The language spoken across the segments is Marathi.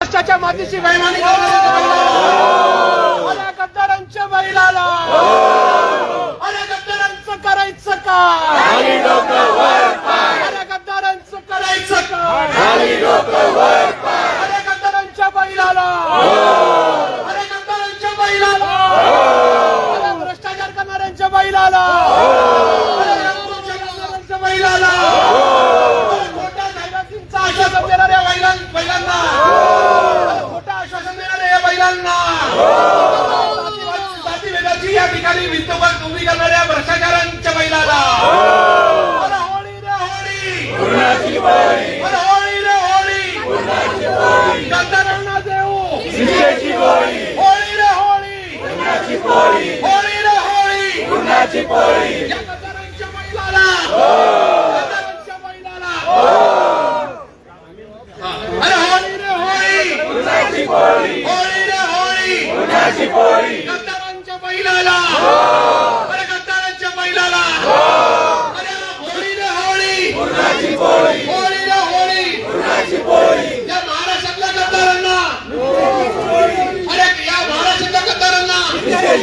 महाराष्ट्राच्या मातीची बैमानी अरे गद्दारांच्या बैलाला. अरे गद्दारांचं करायचं अरे गद्दारांचं करायचं अरे गद्दारांच्या बैलाला. अरे गद्दारांच्या बैलाला. अरे भ्रष्टाचार करणाऱ्यांच्या बैलाला.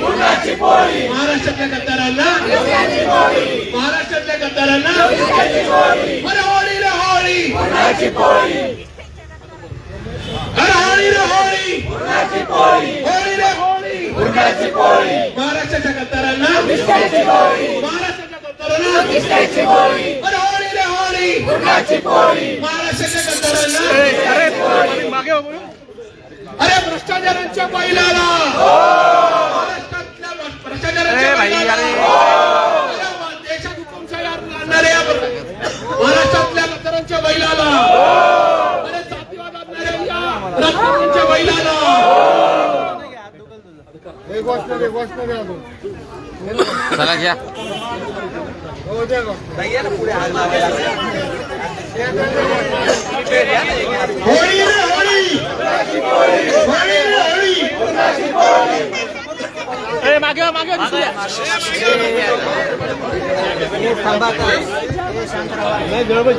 महाराष्ट्रातल्या गद्दारांना महाराष्ट्रातल्या गद्दारांना अरे होळी रे होळी अरे होळी रे होळी होळी रे होळी महाराष्ट्राच्या गद्दारांना महाराष्ट्राच्या गद्दारांना अरे होळी रे होळी महाराष्ट्राच्या गद्दारांना अरे भ्रष्टाचारांच्या बैलाला महाराष्ट्रातल्या भ्रष्टाचारांच्या बैलाला अरे देशात हुकुमशाही आणणाऱ्या महाराष्ट्रातल्या गद्दारांच्या बैलाला अरे जातीवाद आणणाऱ्या या राजकारण्यांच्या बैलाला चला घ्या होळी रे होळी होळी रे होळी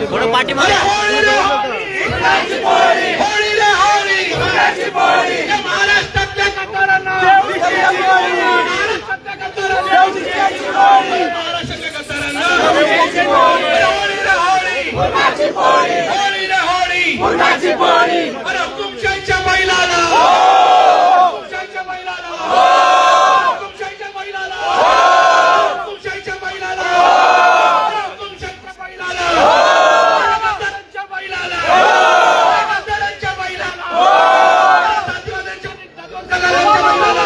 थोडं पाठीमागे अरे होळी रे होळी होळी रे होळी या महाराष्ट्रातल्या गद्दारांना महाराष्ट्रातल्या गद्दारांना महाराष्ट्रातल्या गद्दारांना अरे होळी रे होळी होळी रे होळी अरे हुकुमशाहीच्या बैलाला हुकुमशाहीच्या बैलाला हुकुमशाहीच्या बैलाला हुकुमशाहीच्या बैलाला हुकुमशाहीच्या बैलाला गद्दारांच्या बैलाला गद्दारांच्या बैलाला जातीवाद्यांच्या जातीवाद्यांच्या बैलाला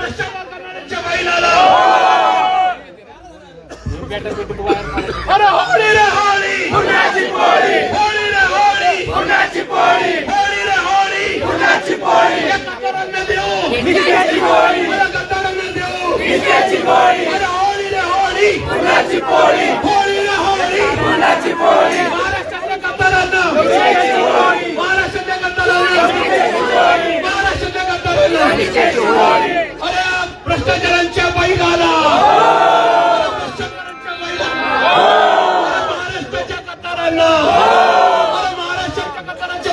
भ्रष्टाचार करणाऱ्यांच्या बैलाला अरे होळी रे होळी होळी रे होळी होळी रे होळी या गद्दारांना देऊ या गद्दारांना देऊ अरे होळी रे होळी होळी रे होळी महाराष्ट्रातल्या गद्दारांना महाराष्ट्रातल्या गद्दारांना महाराष्ट्रातल्या गद्दारांना अरे भ्रष्टाचारांच्या बैलाला. अरे भ्रष्टाचारांच्या बैलाला. अरे महाराष्ट्राच्या गद्दारांना अरे महाराष्ट्राच्या गद्दारांच्या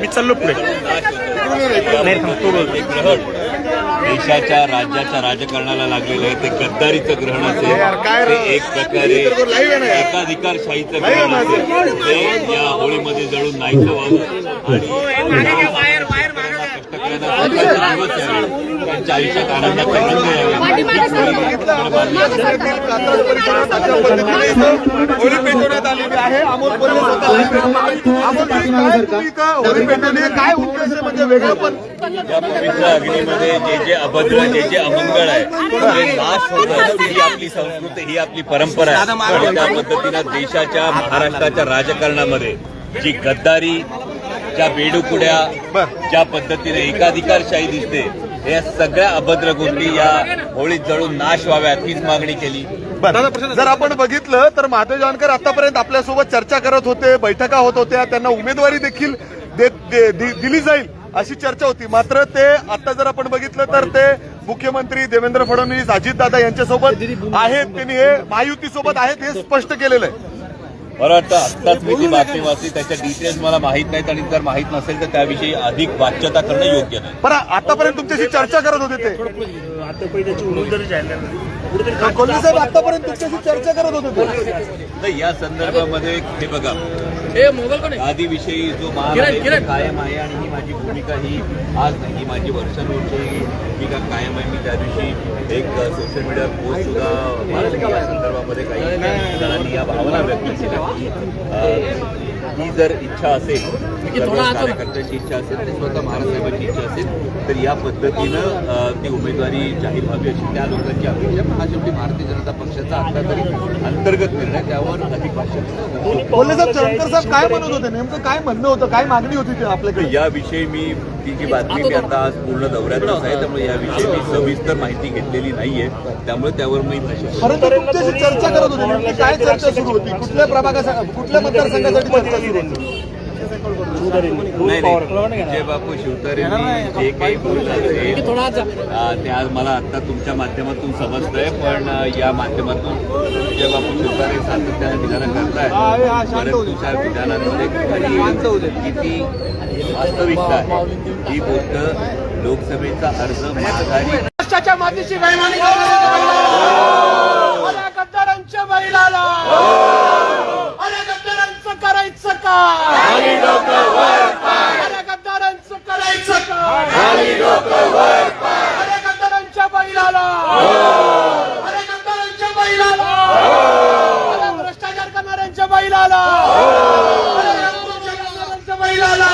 मी चाललो पुढे. देशाच्या राज्याच्या राजकारणाला लागलेलं आहे ते गद्दारीचं ग्रहण असेल. ते एक प्रकारे एकाधिकारशाहीचं ग्रहण असेल. ते या होळीमध्ये जळून नाहीचं व्हावं. आणि त्यांच्या आयुष्यात होळी पेटवण्यात आलेली आहे अमोल होळी? काय उद्देश म्हणजे वेगळं पण या पवित्र अग्नीमध्ये जे जे अभद्र जे जे अमंगळ आहे ते नाश होतं ही आपली संस्कृती ही आपली परंपरा आहे त्या पद्धतीनं देशाच्या महाराष्ट्राच्या राजकारणामध्ये जी गद्दारी ज्या बेडुकुड्या ज्या पद्धतीने एकाधिकारशाही दिसते या सगळ्या अभद्र गोष्टी या होळीत जळून नाश व्हाव्यात हीच मागणी केली. जर आपण बघितलं तर महादेव जानकर आतापर्यंत आपल्यासोबत चर्चा करत होते बैठका होत होत्या त्यांना उमेदवारी देखील दे- दे- दि- दिली जाईल अशी चर्चा होती. मात्र ते आता जर आपण बघितलं तर ते मुख्यमंत्री देवेंद्र फडणवीस अजितदादा यांच्यासोबत आहेत. त्यांनी हे महायुतीसोबत आहेत हे स्पष्ट केलेलं आहे. मला वाटतं आत्ताच मी ती बातमी वाचली त्याच्या डिटेल्स मला माहीत नाहीत आणि जर माहीत नसेल तर त्याविषयी अधिक वाच्यता करणं योग्य नाही. पण आतापर्यंत तुमच्याशी चर्चा करत होते ते. कोल्हे साहेब आतापर्यंत तुमच्याशी चर्चा करत होते ते. तर या संदर्भामध्ये हे बघा. आधीविषयी जो मान आहे कायम आहे आणि ही माझी भूमिका ही आज नाही ही माझी वर्षानुवर्षी भूमिका कायम आहे. मी त्या दिवशी एक सोशल मीडिया पोस्ट सुद्धा संदर्भामध्ये काही जणांनी या भावना व्यक्त केल्या. की ही जर इच्छा असेल कार्यकर्त्यांची इच्छा असेल आणि स्वतः महाराष्ट्राची इच्छा असेल तर या पद्धतीनं ती उमेदवारी जाहीर व्हावी अशी त्या लोकांची अपेक्षा पण हा शेवटी भारतीय जनता पक्षाचा आता तरी अंतर्गत निर्णय त्यावर अधिक भाष्य साहेब काय म्हणत होते? नेमकं काय म्हणणं होतं? काय मागणी होती ते आपल्याकडे? याविषयी मी ती जी बातमी मी आता आज पूर्ण दौऱ्यातच आहे त्यामुळे याविषयी मी सविस्तर माहिती घेतलेली नाहीये. त्यामुळे त्यावर मी भाष्य परंतु तुमच्याशी चर्चा करत होते. काय चर्चा सुरू होती? कुठल्या प्रभागा कुठल्या मतदारसंघासाठी चर्चा सुरू होती? नाही बापू शिवतारेंनी जे काही बोललं असेल अं, ते आज मला आता तुमच्या माध्यमातून समजतंय पण या माध्यमातून विजय बापू शिवतारे सातत्याने विधानं करतायत परंतु विधानांमध्ये किती वास्तविकता आहे. ही गोष्ट लोकसभेचा अर्ज माघारी महाराष्ट्राच्या मातीची गद्दारांच्या बैलाला अरे गद्दारांचं करायचं काय अरे गद्दारांचं करायचं काय अरे गद्दारांच्या बैलाला अरे गद्दारांच्या बैलाला. अरे भ्रष्टाचार करणाऱ्यांच्या बैलाला अरे रंगपूरच्या गद्दारांच्या बैलाला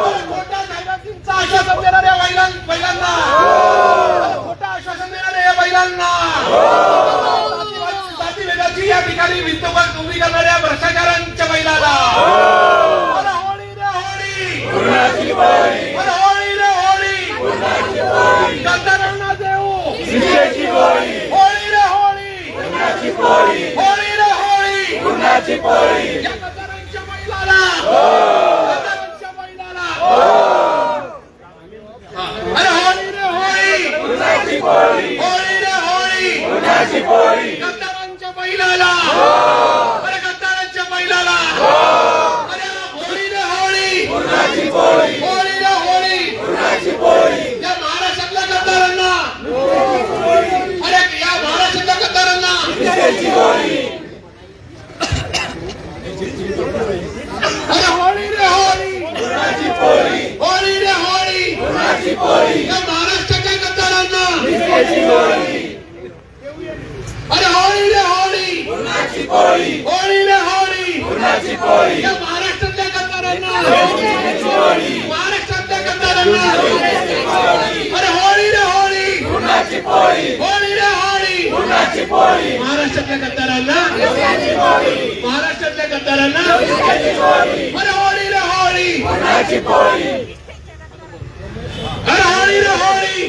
अरे खोट्या जाहिरातींचं आश्वासन देणाऱ्या बैलां बैलांना अरे खोटं आश्वासन देणाऱ्या या बैलांना जातीभेदाची या ठिकाणी विद्यमान उभी करणाऱ्या भ्रष्टाचारांच्या बैलाला अरे होळी रे होळी अरे होळी रे होळी गद्दारांना देऊ होळी रे होळी होळी रे होळी या गद्दारांच्या बैलाला अरे होळी रे होळी होळी रे होळी गद्दारांच्या बैलाला अरे गद्दारांच्या बैलाला अरे होळी रे होळी होळी रे होळी या महाराष्ट्रातल्या गद्दारांना. अरे या महाराष्ट्रातल्या गद्दारांना अरे होळी रे होळी होळी रे होळी या महाराष्ट्राच्या गद्दारांना. अरे होळी रे होळी. होळी रे होळी. या महाराष्ट्रातल्या गद्दारांना. महाराष्ट्रातल्या गद्दारांना. अरे होळी रे होळी. होळी रे होळी. महाराष्ट्रातल्या गद्दारांना. महाराष्ट्रातल्या गद्दारांना. अरे होळी रे होळी अरे होळी रे होळी होळी रे होळी